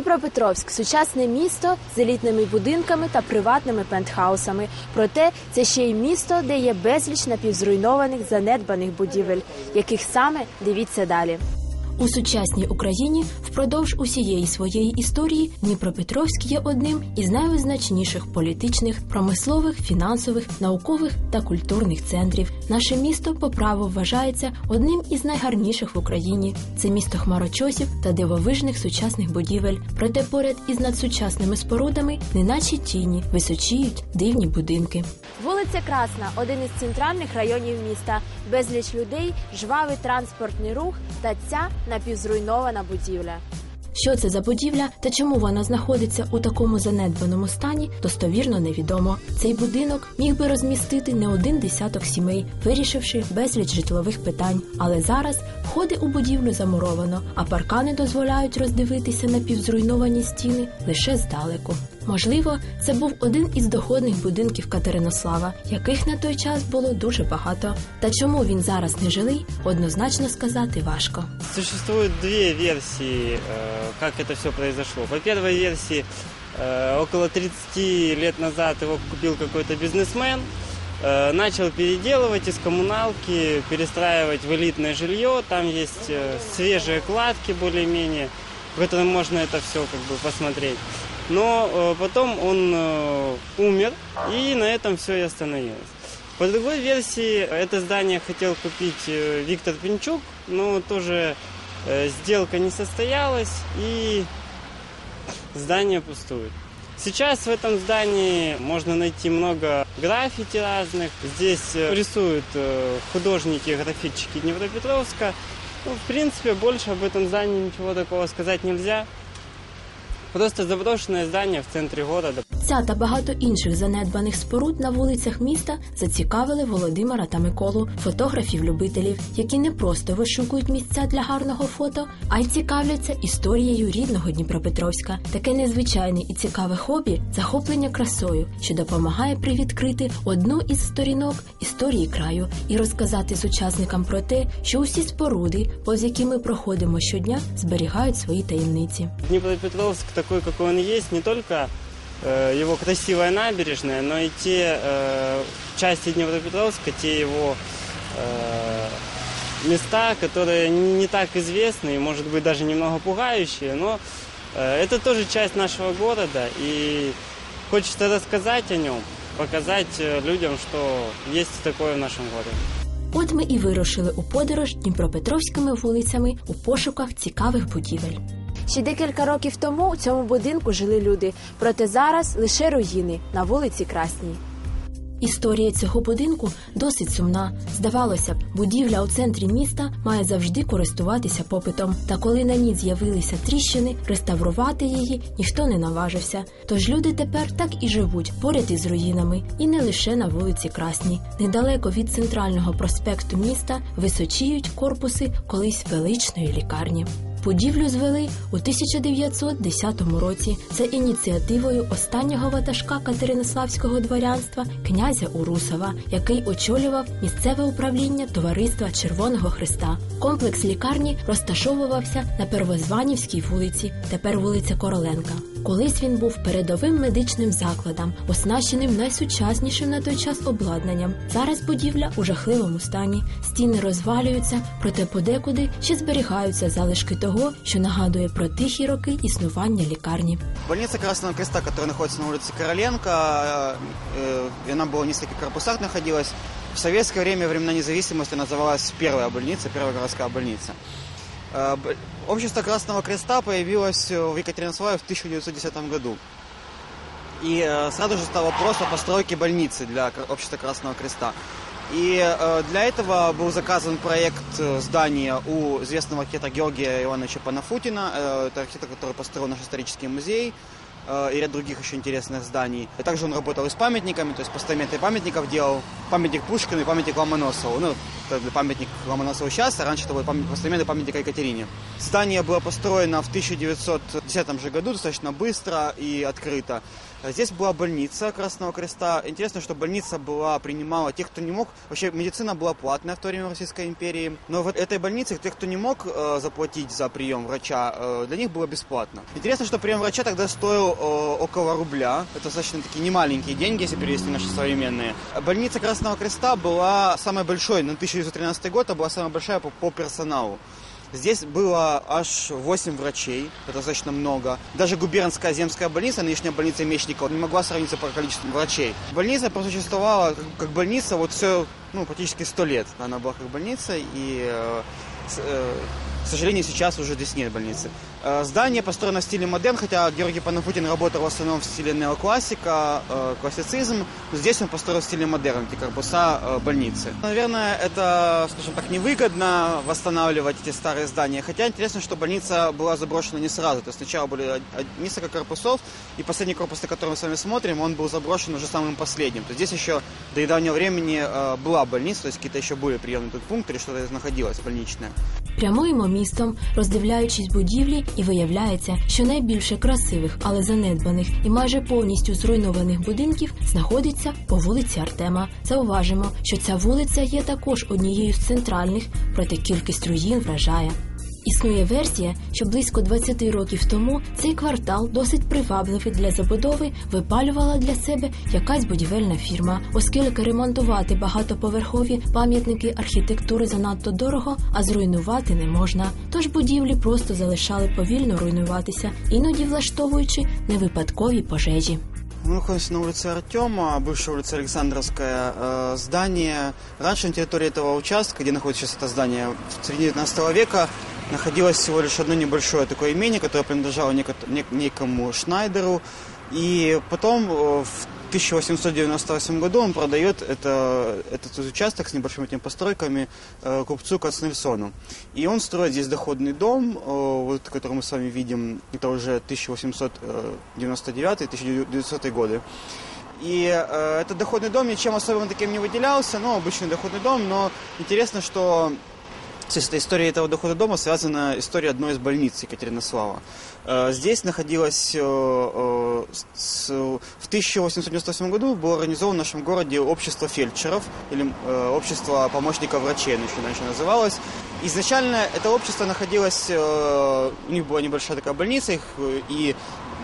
Дніпропетровськ сучасне місто з елітними будинками та приватними пентхаусами. Проте це ще й місто, де є безліч напівзруйнованих занедбаних будівель, яких саме дивіться далі. У сучасній Україні впродовж усієї своєї історії Дніпропетровськ є одним із найвизначніших політичних, промислових, фінансових, наукових та культурних центрів. Наше місто по праву вважається одним із найгарніших в Україні. Це місто хмарочосів та дивовижних сучасних будівель. Проте поряд із надсучасними спорудами, неначе тіні, височіють дивні будинки. Вулиця Красна один із центральних районів міста. Безліч людей, жвавий транспортний рух та ця напівзруйнована будівля. Що це за будівля та чому вона знаходиться у такому занедбаному стані, достовірно невідомо. Цей будинок міг би розмістити не один десяток сімей, вирішивши безліч житлових питань. Але зараз входи у будівлю замуровано, а паркани дозволяють роздивитися напівзруйновані стіни лише здалеку. Можливо, це був один із доходних будинків Катеринослава, яких на той час було дуже багато. Та чому він зараз не жилий, однозначно сказати важко. Существует две версии, э, как это все произошло. По первой версии, э, около 30 лет назад его купил какой-то бизнесмен, э, начал переделывать из коммуналки, перестраивать в элитное жилье. Там есть э, свежие кладки более-менее, в котором можно это все как бы посмотреть. Но э, потом он э, умер, и на этом все и остановилось. По другой версии, это здание хотел купить э, Виктор Пинчук, но тоже сделка не состоялась, и здание пустует. Сейчас в этом здании можно найти много граффити разных. Здесь рисуют художники, графитчики Днепропетровска. Ну, в принципе, больше об этом здании ничего такого сказать нельзя. Просто заброшенное здание в центре города. Ця та багато інших занедбаних споруд на вулицях міста зацікавили Володимира та Миколу, фотографів-любителів, які не просто вишукують місця для гарного фото, а й цікавляться історією рідного Дніпропетровська. Таке незвичайне і цікаве хобі захоплення красою, що допомагає привідкрити одну із сторінок історії краю і розказати сучасникам про те, що усі споруди, повз які ми проходимо щодня, зберігають свої таємниці. Днепропетровск такой, какой он есть, не только э, его красивая набережная, но и те э, части Днепропетровска, те его э, места, которые не так известны и, может быть, даже немного пугающие, но э, это тоже часть нашего города, и хочется рассказать о нем, показать э, людям, что есть такое в нашем городе. От ми і вирушили у подорож Дніпропетровськими вулицями у пошуках цікавих будівель. Ще декілька років тому у цьому будинку жили люди, проте зараз лише руїни на вулиці Красній. Історія цього будинку досить сумна. Здавалося б, будівля у центрі міста має завжди користуватися попитом. Та коли на ній з'явилися тріщини, реставрувати її ніхто не наважився. Тож люди тепер так і живуть поряд із руїнами, і не лише на вулиці Красній. Недалеко від центрального проспекту міста височіють корпуси колись величної лікарні. Будівлю звели у 1910 році за ініціативою останнього ватажка Катеринославського дворянства князя Урусова, який очолював місцеве управління Товариства Червоного Христа. Комплекс лікарні розташовувався на Первозванівській вулиці, тепер вулиця Короленка. Колись він був передовим медичним закладом, оснащеним найсучаснішим на той час обладнанням. Зараз будівля у жахливому стані, стіни розвалюються, проте подекуди ще зберігаються залишки того, що нагадує про тихі роки існування лікарні. Больница Красного Креста, которая находится на улице Короленко, э, э, она была в нескольких корпусах находилась. В советское время, времена независимости, называлась первая больница, первая городская больница. Э, Общество Красного Креста появилось э, в Екатеринославе в 1910 году. И э, сразу же стал вопрос о постройке больницы для Общества Красного Креста. И для этого был заказан проект здания у известного архитектора Георгия Ивановича Панафутина. Это архитектор, который построил наш исторический музей. Э, и ряд других еще интересных зданий. И также он работал и с памятниками, то есть постаменты памятников делал. Памятник Пушкину и памятник Ломоносову. Ну, это памятник Ломоносову сейчас, а раньше это был памятник, постаменты памятника Екатерине. Здание было построено в 1910 же году, достаточно быстро и открыто. Здесь была больница Красного Креста. Интересно, что больница была, принимала тех, кто не мог. Вообще медицина была платная в то время Российской империи. Но в этой больнице тех, кто не мог э, заплатить за прием врача, э, для них было бесплатно. Интересно, что прием врача тогда стоил около рубля. Это достаточно такие немаленькие деньги, если перевести наши современные. Больница Красного Креста была самой большой на 1913 год, а была самая большая по, по персоналу. Здесь было аж 8 врачей, это достаточно много. Даже губернская земская больница, нынешняя больница Мечникова, не могла сравниться по количеству врачей. Больница просуществовала как, больница вот все, ну, практически 100 лет. Она была как больница, и э, э, сожалению, сейчас уже здесь нет больницы. Э, здание построено в стиле модерн, хотя Георгий Панахутин работал в основном в стиле неоклассика, э, классицизм. Здесь он построил в стиле модерн, эти корпуса э, больницы. Наверное, это, скажем так, невыгодно восстанавливать эти старые здания. Хотя интересно, что больница была заброшена не сразу. То есть сначала были несколько корпусов, и последний корпус, на который мы с вами смотрим, он был заброшен уже самым последним. То есть здесь еще до недавнего времени была больница, то есть какие-то еще были приемные тут пункты, или что-то находилось больничное. Прямуємо містом, роздивляючись будівлі, і виявляється, що найбільше красивих, але занедбаних і майже повністю зруйнованих будинків знаходиться по вулиці Артема. Зауважимо, що ця вулиця є також однією з центральних, проте кількість руїн вражає. Існує версія, що близько 20 років тому цей квартал досить привабливий для забудови випалювала для себе якась будівельна фірма, оскільки ремонтувати багатоповерхові пам'ятники архітектури занадто дорого, а зруйнувати не можна. Тож будівлі просто залишали повільно руйнуватися, іноді влаштовуючи невипадкові пожежі. Мы находимся на улице Артема, бывшая улица Александровская. Э, здание, раньше на территории этого участка, где находится сейчас это здание, в середине 19 века находилось всего лишь одно небольшое такое имение, которое принадлежало некому Шнайдеру. И потом э, в 1898 году он продает это, этот участок с небольшими этими постройками э, купцу Кацнельсону. И он строит здесь доходный дом, вот, который мы с вами видим, это уже 1899-1900 годы. И э, этот доходный дом ничем особенно таким не выделялся, ну, обычный доходный дом, но интересно, что с этой историей этого дохода дома связана история одной из больниц Екатеринослава. Э, здесь находилась э, э, в 1898 году было организовано в нашем городе общество фельдшеров или общество помощников врачей, оно еще раньше называлось. Изначально это общество находилось, у них была небольшая такая больница, их, и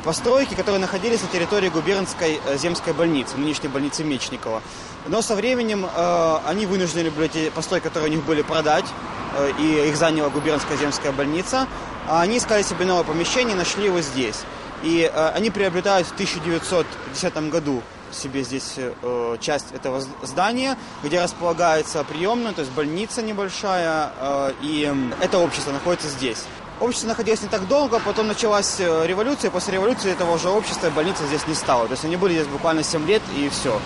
постройки, которые находились на территории губернской земской больницы, нынешней больницы Мечникова. Но со временем э, они вынуждены были эти постройки, которые у них были, продать, э, и их заняла губернская земская больница. А они искали себе новое помещение нашли его здесь. И э, они приобретают в 1910 году себе здесь э, часть этого здания, где располагается приемная, то есть больница небольшая, э, и это общество находится здесь. Общество находилось не так долго, потом началась э, революция, после революции этого же общества больницы здесь не стало. То есть они были здесь буквально 7 лет и все.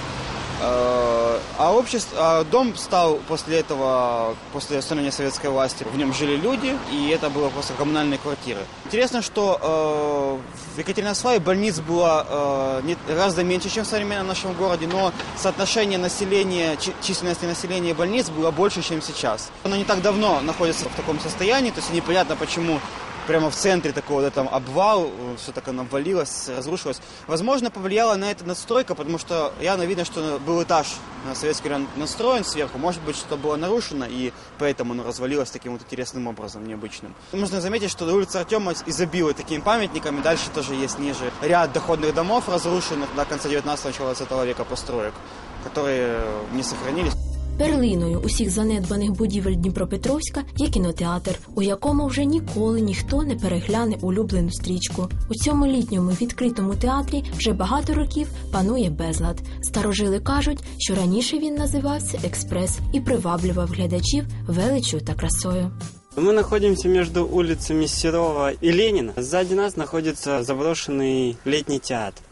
А общество, а дом стал после этого, после установления советской власти, в нем жили люди, и это было просто коммунальные квартиры. Интересно, что э, в Екатеринославе больниц было э, не, гораздо меньше, чем в современном нашем городе, но соотношение населения, численности населения больниц было больше, чем сейчас. Оно не так давно находится в таком состоянии, то есть непонятно, почему прямо в центре такого, да, там обвал, все так оно обвалилось, разрушилось. Возможно, повлияла на это надстройка, потому что явно видно, что был этаж на советский настроен сверху. Может быть, что было нарушено, и поэтому оно развалилось таким вот интересным образом, необычным. Можно заметить, что улица Артема изобилует такими памятниками. Дальше тоже есть ниже ряд доходных домов, разрушенных до конца 19-20 века построек, которые не сохранились. Перлиною усіх занедбаних будівель Дніпропетровська є кінотеатр, у якому вже ніколи ніхто не перегляне улюблену стрічку. У цьому літньому відкритому театрі вже багато років панує безлад. Старожили кажуть, що раніше він називався Експрес і приваблював глядачів величю та красою. Мы находимся между улицами Серова и Ленина. Сзади нас находится заброшенный летний театр.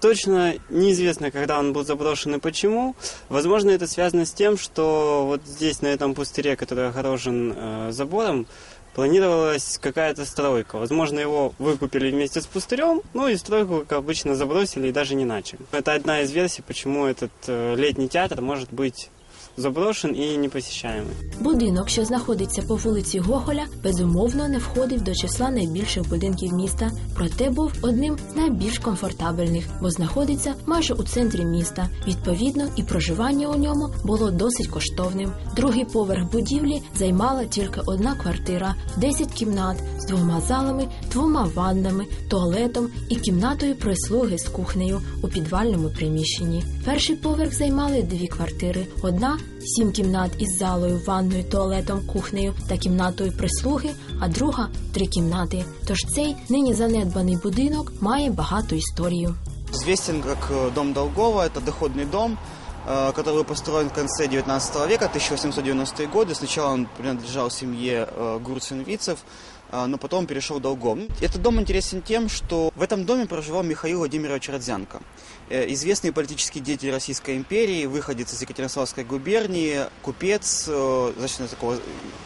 Точно неизвестно, когда он был заброшен и почему. Возможно, это связано с тем, что вот здесь, на этом пустыре, который огорожен э, забором, планировалась какая-то стройка. Возможно, его выкупили вместе с пустырем, ну и стройку, как обычно, забросили и даже не начали. Это одна из версий, почему этот э, летний театр может быть заброшен і непосіщаємий. Будинок, що знаходиться по вулиці Гоголя, безумовно не входив до числа найбільших будинків міста, проте був одним з найбільш комфортабельних, бо знаходиться майже у центрі міста. Відповідно, і проживання у ньому було досить коштовним. Другий поверх будівлі займала тільки одна квартира, 10 кімнат з двома залами, двома ваннами, туалетом і кімнатою прислуги з кухнею у підвальному приміщенні. Перший поверх займали дві квартири: одна сім кімнат із залою, ванною, туалетом, кухнею та кімнатою прислуги, а друга три кімнати. Тож цей нині занедбаний будинок має багату історію. Известен как э, дом Долгова, это доходный дом, э, который был построен в конце 19 века, 1890-е годы. Сначала он принадлежал семье э, Гурцин-Вицев, э, но потом перешел Долгов. Этот дом интересен тем, что в этом доме проживал Михаил Владимирович Родзянко. Э, Известный политический деятель Российской империи, выходец из Екатеринославской губернии, купец, э, достаточно такого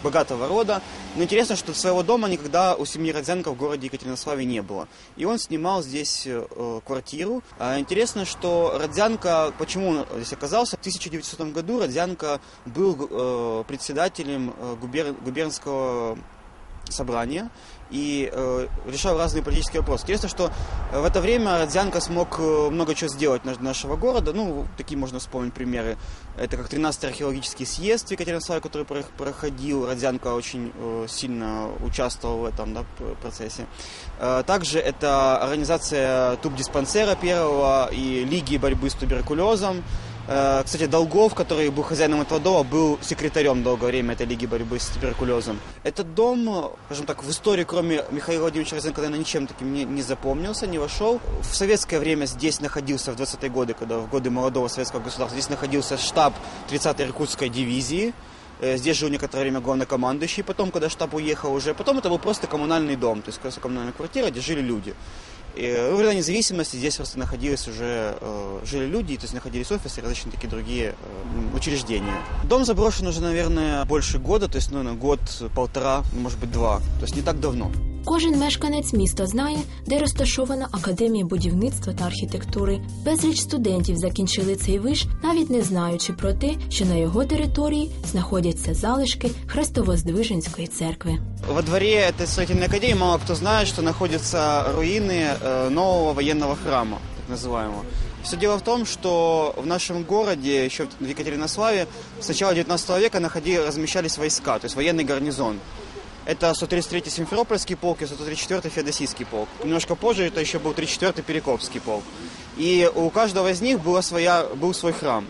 богатого рода. Но интересно, что своего дома никогда у семьи Родзянко в городе Екатеринославе не было. И он снимал здесь э, квартиру. А Интересно, что Родзянко, почему он здесь оказался? В 1900 году Родзянко был председателем губер- губернского собрания и э, решал разные политические вопросы. Интересно, что э, в это время Родзянко смог э, много чего сделать для нашего города. Ну, такие можно вспомнить примеры. Это как 13-й археологический съезд в Екатеринославе, который про- проходил. Родзянко очень э, сильно участвовал в этом да, процессе. Э, также это организация туб-диспансера первого и Лиги борьбы с туберкулезом. Э, Кстати, Долгов, который был хозяином этого дома, был секретарем долгое время этой Лиги борьбы с туберкулезом. Этот дом, э, скажем так, в истории, кроме Михаила Владимировича Розенко, наверное, ничем таким не, не запомнился, не вошел. В советское время здесь находился, в 20-е годы, когда в годы молодого советского государства, здесь находился штаб 30-й Иркутской дивизии. Э, Здесь жил некоторое время главнокомандующий, потом, когда штаб уехал уже, потом это был просто коммунальный дом, то есть просто коммунальная квартира, где жили люди. Во времена независимости здесь просто находились уже, э, жили люди, то есть находились офисы различные такие другие э, учреждения. Дом заброшен уже, наверное, больше года, то есть, ну, наверное, год, полтора, ну, может быть, два, то есть не так давно. Кожен мешканець міста знає, де розташована академія будівництва та архітектури. Безліч студентів закінчили цей виш, навіть не знаючи про те, що на його території знаходяться залишки Хрестово-Здвиженської церкви. Во дворе этой строительной академии мало кто знает, что находятся руины э, нового военного храма, так называемого. Все дело в том, что в нашем городе, еще в Екатеринославе, с начала 19 века находи, размещались войска, то есть военный гарнизон. Это 133-й Симферопольский полк и 134-й Феодосийский полк. Немножко позже это еще был 34-й Перекопский полк. И у каждого из них была своя, был свой храм.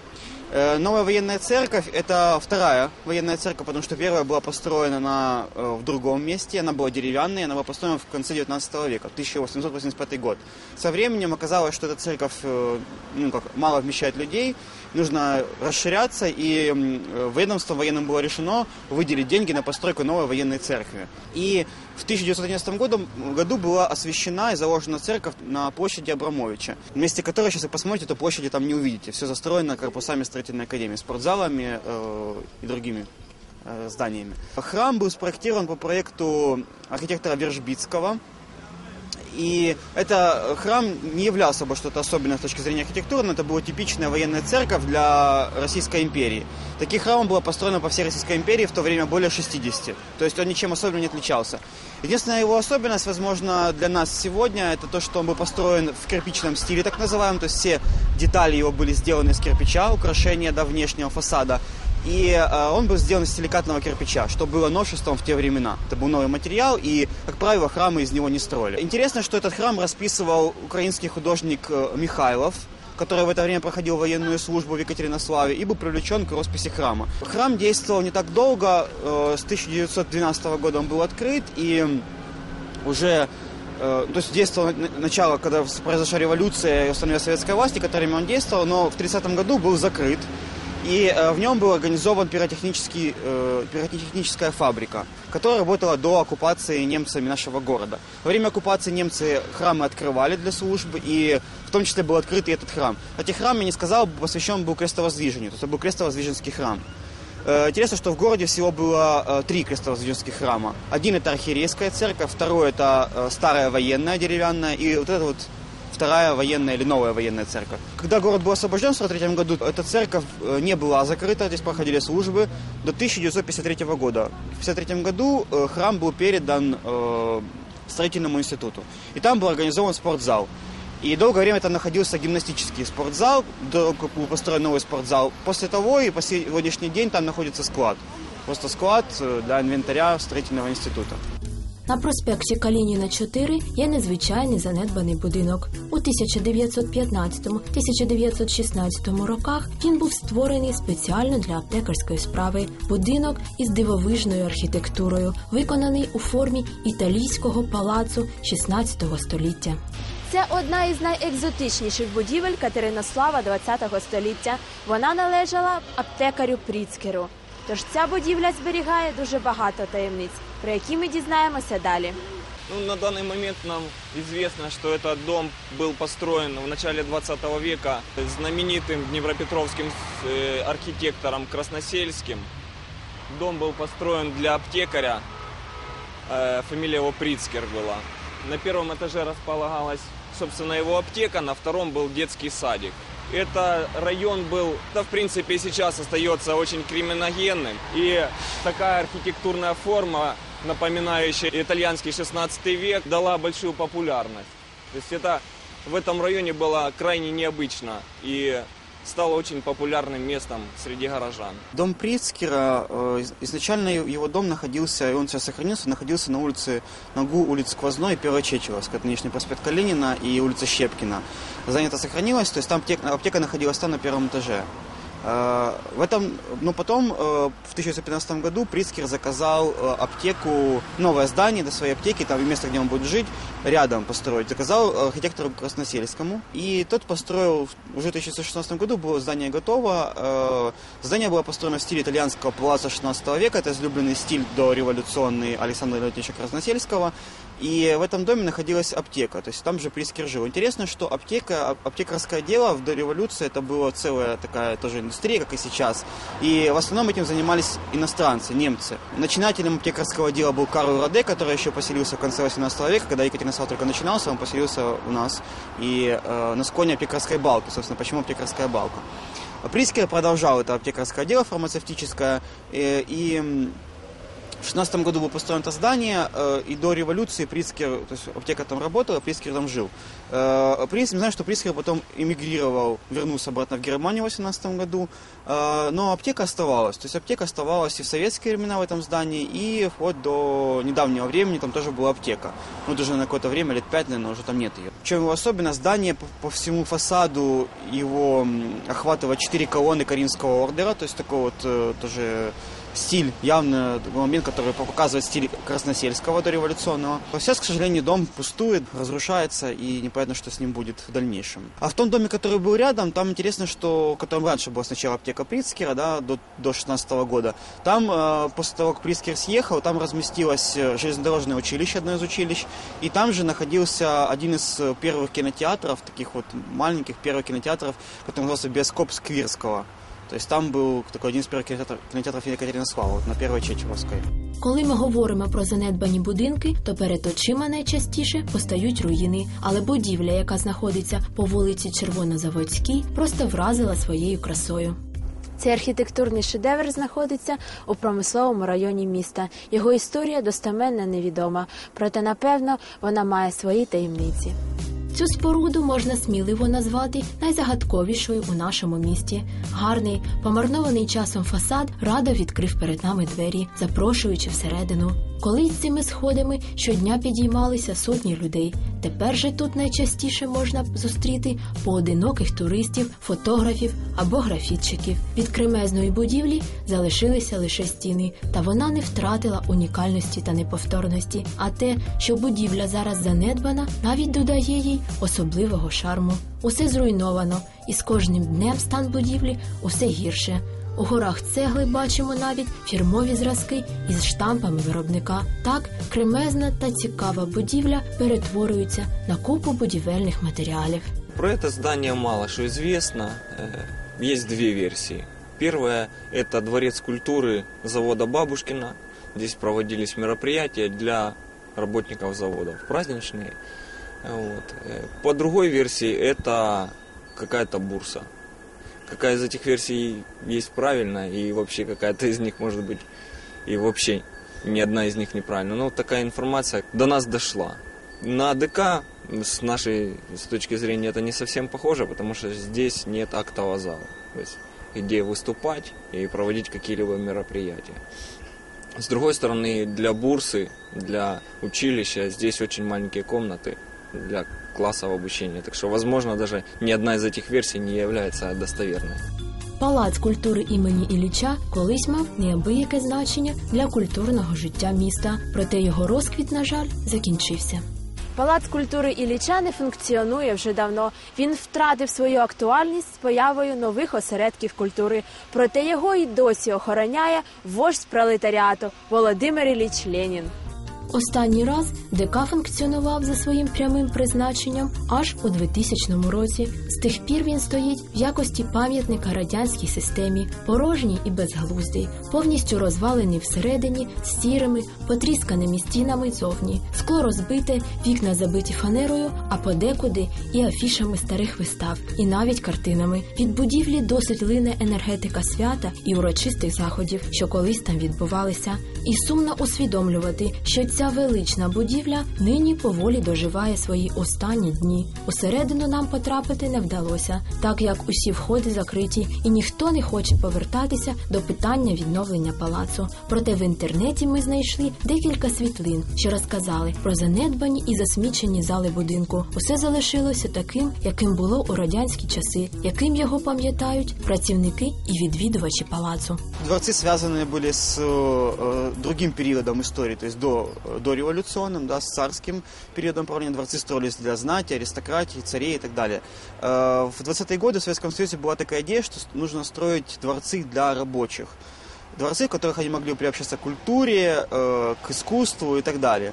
Э, Новая военная церковь – это вторая военная церковь, потому что первая была построена на, э, в другом месте, она была деревянной, она была построена в конце 19 века, 1885 год. Со временем оказалось, что эта церковь э, ну, как, мало вмещает людей, нужно расширяться, и ведомством военным было решено выделить деньги на постройку новой военной церкви. И в 1911 году, году была освящена и заложена церковь на площади Абрамовича, вместе которой, сейчас вы посмотрите, эту площади там не увидите. Все застроено корпусами строительной академии, спортзалами э, и другими э, зданиями. Храм был спроектирован по проекту архитектора Вержбицкого. И это храм не являл собой что-то особенное с точки зрения архитектуры, но это была типичная военная церковь для Российской империи. Таких храмов было построено по всей Российской империи в то время более 60. То есть он ничем особенным не отличался. Единственная его особенность, возможно, для нас сегодня, это то, что он был построен в кирпичном стиле, так называемом. То есть все детали его были сделаны из кирпича, украшения до внешнего фасада. И э, он был сделан из силикатного кирпича, что было новшеством в те времена. Это был новый материал, и, как правило, храмы из него не строили. Интересно, что этот храм расписывал украинский художник э, Михайлов, который в это время проходил военную службу в Екатеринославе и был привлечен к росписи храма. Храм действовал не так долго, э, с 1912 года он был открыт, и уже э, то есть действовал на- начало, когда произошла революция и установилась советская власть, и которыми он действовал, но в 30 году был закрыт. И э, в нем был организован пиротехнический, э, пиротехническая фабрика, которая работала до оккупации немцами нашего города. Во время оккупации немцы храмы открывали для службы, и в том числе был открыт и этот храм. Кстати, храм, я не сказал, посвящен был крестовоздвижению, то есть это был крестовоздвиженский храм. Э, Интересно, что в городе всего было три крестовоздвиженских храма. Один это архиерейская церковь, второй это старая военная деревянная, и вот это вот вторая военная или новая военная церковь. Когда город был освобожден в 1943 году, эта церковь э, не была закрыта, здесь проходили службы до 1953 года. В 1953 году э, храм был передан э, строительному институту. И там был организован спортзал. И долгое время там находился гимнастический спортзал, был построен новый спортзал. После того и по сегодняшний день там находится склад. Просто склад для инвентаря строительного института. На проспекті Калініна 4 є незвичайний занедбаний будинок. У 1915-1916 роках він був створений спеціально для аптекарської справи. Будинок із дивовижною архітектурою, виконаний у формі італійського палацу 16 століття. Це одна із найекзотичніших будівель Катеринослава ХХ століття. Вона належала аптекарю Пріцкеру. Тож ця будівля зберігає дуже багато таємниць, про які ми дізнаємося далі. Ну, на данный момент нам известно, что этот дом был построен в начале 20 века знаменитым днепропетровским э, архитектором Красносельским. Дом был построен для аптекаря, э, фамилия его Прицкер была. На первом этаже располагалась, собственно, его аптека, на втором был детский садик. Это район был, да, в принципе, и сейчас остается очень криминогенным. И такая архитектурная форма, напоминающая итальянский 16 век, дала большую популярность. То есть это в этом районе было крайне необычно и стало очень популярным местом среди горожан. Дом Прицкера, э, из- изначально его дом находился, и он сейчас сохранился, находился на улице, на углу улиц Сквозной и Первочечевовска, это нынешний проспект Калинина и улица Щепкина. Здание это сохранилось, то есть там аптека находилась там на первом этаже. Э, В этом, ну потом э, в 1915 году Прицкер заказал э, аптеку, новое здание до своей аптеки, там место, где он будет жить, рядом построить. Заказал архитектору Красносельскому. И тот построил, уже в 1916 году было здание готово. Здание было построено в стиле итальянского палаца 16 века. Это излюбленный стиль дореволюционный Александра Леонидовича Красносельского. И в этом доме находилась аптека, то есть там же Прискер жил. Интересно, что аптека, ап- аптекарское дело в дореволюции это была целая такая тоже индустрия, как и сейчас. И в основном этим занимались иностранцы, немцы. Начинателем аптекарского дела был Карл Раде, который еще поселился в конце 18 века, когда Екатеринослав только начинался, он поселился у нас. И э, на склоне аптекарской балки, собственно, почему аптекарская балка. Прискер продолжал это аптекарское дело фармацевтическое, э, и м, в 16 году было построено это здание, э, и до революции Прицкер, то есть аптека там работала, Прицкер там жил. Э, В принципе, знаю, что Прицкер потом эмигрировал, вернулся обратно в Германию в 18 году, э, но аптека оставалась. То есть аптека оставалась и в советские времена в этом здании, и вплоть до недавнего времени там тоже была аптека. Ну, даже на какое-то время, лет пять, наверное, уже там нет ее. В чем его особенность? Здание по, по всему фасаду его охватывает четыре колонны Каринского ордера, то есть такой вот тоже стиль, явно момент, который показывает стиль красносельского дореволюционного. Сейчас, к сожалению, дом пустует, разрушается, и непонятно, что с ним будет в дальнейшем. А в том доме, который был рядом, там интересно, что, котором раньше была сначала аптека Прицкера, да, до, до 16 года, там, э, после того, как Прицкер съехал, там разместилось э, железнодорожное училище, одно из училищ, и там же находился один из первых кинотеатров, таких вот маленьких первых кинотеатров, который назывался «Биоскоп Сквирского». То есть там был такой один из первых кинотеатров Екатеринослава, вот на Первой Чечевовской. Коли ми говоримо про занедбані будинки, то перед очима найчастіше постають руїни. Але будівля, яка знаходиться по вулиці Червонозаводській, просто вразила своєю красою. Цей архітектурний шедевр знаходиться у промисловому районі міста. Його історія достеменно невідома, проте напевно вона має свої таємниці. Цю споруду можна сміливо назвати найзагадковішою у нашому місті. Гарний, помарнований часом фасад радо відкрив перед нами двері, запрошуючи всередину. Колись цими сходами щодня підіймалися сотні людей. Тепер же тут найчастіше можна зустріти поодиноких туристів, фотографів або графітчиків. Від кремезної будівлі залишилися лише стіни, та вона не втратила унікальності та неповторності. А те, що будівля зараз занедбана, навіть додає їй особливого шарму. Усе зруйновано, і з кожним днем стан будівлі усе гірше. У горах цегли бачимо навіть фірмові зразки із штампами виробника. Так, кремезна та цікава будівля перетворюється на купу будівельних матеріалів. Про это здание мало что известно. Э, Есть две версии. Первое – это дворец культуры завода Бабушкина. Здесь проводились мероприятия для работников завода, праздничные. Вот. Э, по другой версии это какая-то бурса. Какая из этих версий есть правильная и вообще какая-то из них может быть и вообще ни одна из них неправильна. Но такая информация до нас дошла. На АДК с нашей с точки зрения это не совсем похоже, потому что здесь нет актового зала, то есть где выступать и проводить какие-либо мероприятия. С другой стороны, для бурсы, для училища здесь очень маленькие комнаты для классового обучения, так что, возможно, даже ни одна из этих версий не является достоверной. Палац культури імені Ілліча колись мав неабияке значення для культурного життя міста, проте його розквіт, на жаль, закінчився. Палац культури Ілліча не функціонує вже давно. Він втратив свою актуальність з появою нових осередків культури. Проте його і досі охороняє вождь пролетаріату Володимир Ілліч Ленін. Останній раз ДК функціонував за своїм прямим призначенням аж у 2000 році. З тих пір він стоїть в якості пам'ятника радянській системі, порожній і безглуздий, повністю розвалений всередині, сірими, потрісканими стінами зовні, скло розбите, вікна забиті фанерою, а подекуди і афішами старих вистав, і навіть картинами. Від будівлі досить лине енергетика свята і урочистих заходів, що колись там відбувалися. І сумно усвідомлювати, що ця велична будівля нині поволі доживає свої останні дні. Усередину нам потрапити не вдалося, так як усі входи закриті, і ніхто не хоче повертатися до питання відновлення палацу. Проте в інтернеті ми знайшли декілька світлин, що розказали про занедбані і засмічені зали будинку. Усе залишилося таким, яким було у радянські часи, яким його пам'ятають працівники і відвідувачі палацу. Дворцы связаны были с э, другим периодом истории, то есть до, дореволюционным, да, с царским периодом правления. Дворцы строились для знати, аристократии, царей и так далее. Э, в 20-е годы в Советском Союзе была такая идея, что нужно строить дворцы для рабочих. Дворцы, в которых они могли приобщаться к культуре, э, к искусству и так далее.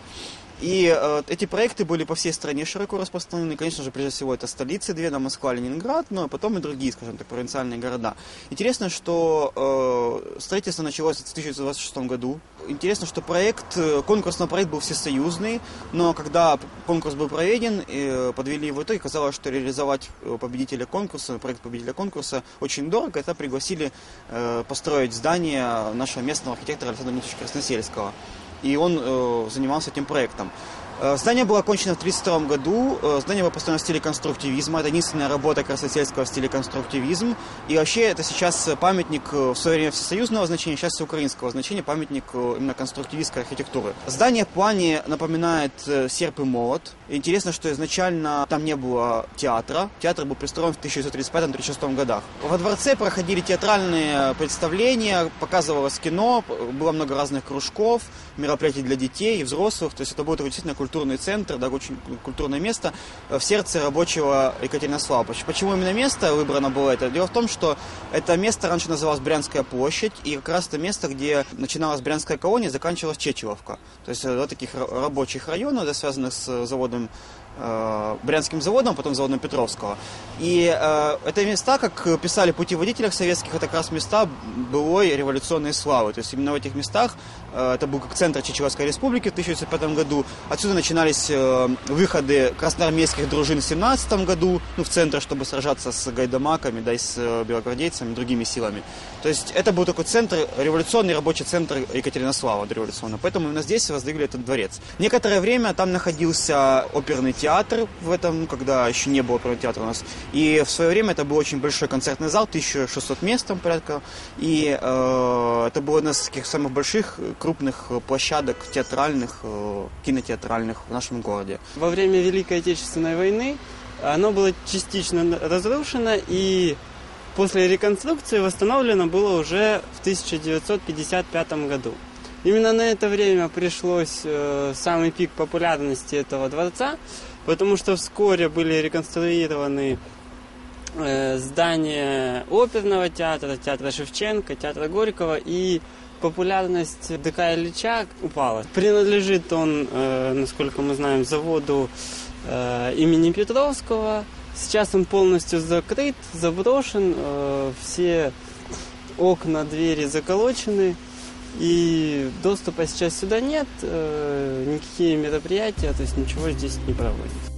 И э, эти проекты были по всей стране широко распространены. Конечно же, прежде всего, это столицы две, да, Москва, Ленинград, но потом и другие, скажем так, провинциальные города. Интересно, что э, строительство началось в 1926 году. Интересно, что проект, э, конкурсный проект был всесоюзный, но когда конкурс был проведен, э, подвели его итоги, казалось, что реализовать э, победителя конкурса, проект победителя конкурса очень дорого. Это пригласили э, построить здание нашего местного архитектора Александра Дмитриевича Красносельского и он э, занимался этим проектом. Э, Здание было окончено в 1932 году. Э, Здание было построено в стиле конструктивизма. Это единственная работа Красосельского в стиле конструктивизм. И вообще это сейчас памятник э, в свое время всесоюзного значения, сейчас всеукраинского значения, памятник именно конструктивистской архитектуры. Здание в плане напоминает серп и молот. Интересно, что изначально там не было театра. Театр был пристроен в 1935-1936 годах. Во дворце проходили театральные представления, показывалось кино, было много разных кружков, мероприятий для детей и взрослых. То есть это был действительно культурный центр, да, очень культурное место в сердце рабочего Екатеринослава. Почему именно место выбрано было это? Дело в том, что это место раньше называлось Брянская площадь, и как раз это место, где начиналась Брянская колония, заканчивалась Чечеловка. То есть два таких рабочих района, да, связанных с заводом э, Брянским заводом, потом заводом Петровского. И э, это места, как писали путеводителях советских, это как раз места былой революционной славы. То есть именно в этих местах, э, это был как центр Чечевской республики в 1905 году, отсюда начинались э, выходы красноармейских дружин в 17 году, ну, в центр, чтобы сражаться с гайдамаками, да, и с э, белогвардейцами, другими силами. То есть это был такой центр, революционный рабочий центр Екатеринослава дореволюционного. Поэтому именно здесь воздвигли этот дворец. Некоторое время там находился оперный театр в этом, когда еще не было театра у нас. И в свое время это был очень большой концертный зал, 1600 мест там порядка. И э, это было одна из таких самых больших, крупных площадок театральных, э, кинотеатральных в нашем городе. Во время Великой Отечественной войны оно было частично разрушено и после реконструкции восстановлено было уже в 1955 году. Именно на это время пришлось э, самый пик популярности этого дворца, потому что вскоре были реконструированы э, здания оперного театра, театра Шевченко, театра Горького, и популярность ДК Ильича упала. Принадлежит он, э, насколько мы знаем, заводу э, имени Петровского. Сейчас он полностью закрыт, заброшен. Все окна, двери заколочены, и доступа сейчас сюда нет, э, никакие мероприятия, то есть ничего здесь не проводится.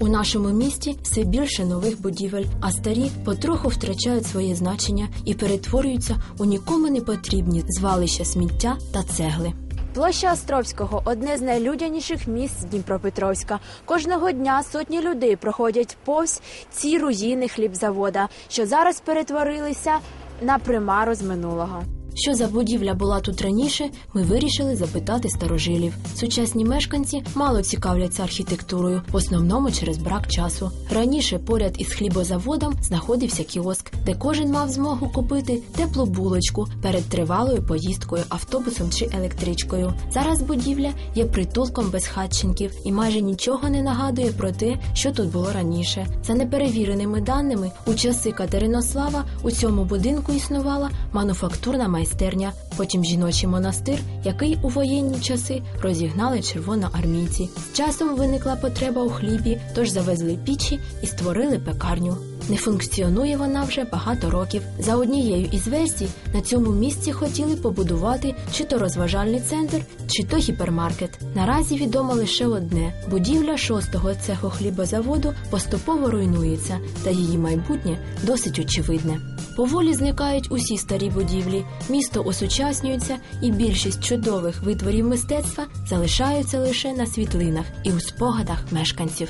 У нашому місті все більше нових будівель, а старі потроху втрачають своє значення і перетворюються у нікому не потрібні звалища сміття та цегли. Площа Островського одне з найлюдяніших місць Дніпропетровська. Кожного дня сотні людей проходять повз ці руїни хлібзавода, що зараз перетворилися на примару з минулого. Що за будівля була тут раніше, ми вирішили запитати старожилів. Сучасні мешканці мало цікавляться архітектурою, в основному через брак часу. Раніше поряд із хлібозаводом знаходився кіоск, де кожен мав змогу купити теплу булочку перед тривалою поїздкою автобусом чи електричкою. Зараз будівля є притулком безхатченків і майже нічого не нагадує про те, що тут було раніше. За неперевіреними даними, у часи Катеринослава у цьому будинку існувала мануфактурна майстерня, потім жіночий монастир, який у воєнні часи розігнали червоноармійці. З часом виникла потреба у хлібі, тож завезли пічі і створили пекарню. Не функціонує вона вже багато років. За однією із версій на цьому місці хотіли побудувати чи то розважальний центр, чи то гіпермаркет. Наразі відомо лише одне: будівля шостого цеху хлібозаводу поступово руйнується, та її майбутнє досить очевидне. Поволі зникають усі старі будівлі, місто осучаснюється, і більшість чудових витворів мистецтва залишаються лише на світлинах і у спогадах мешканців.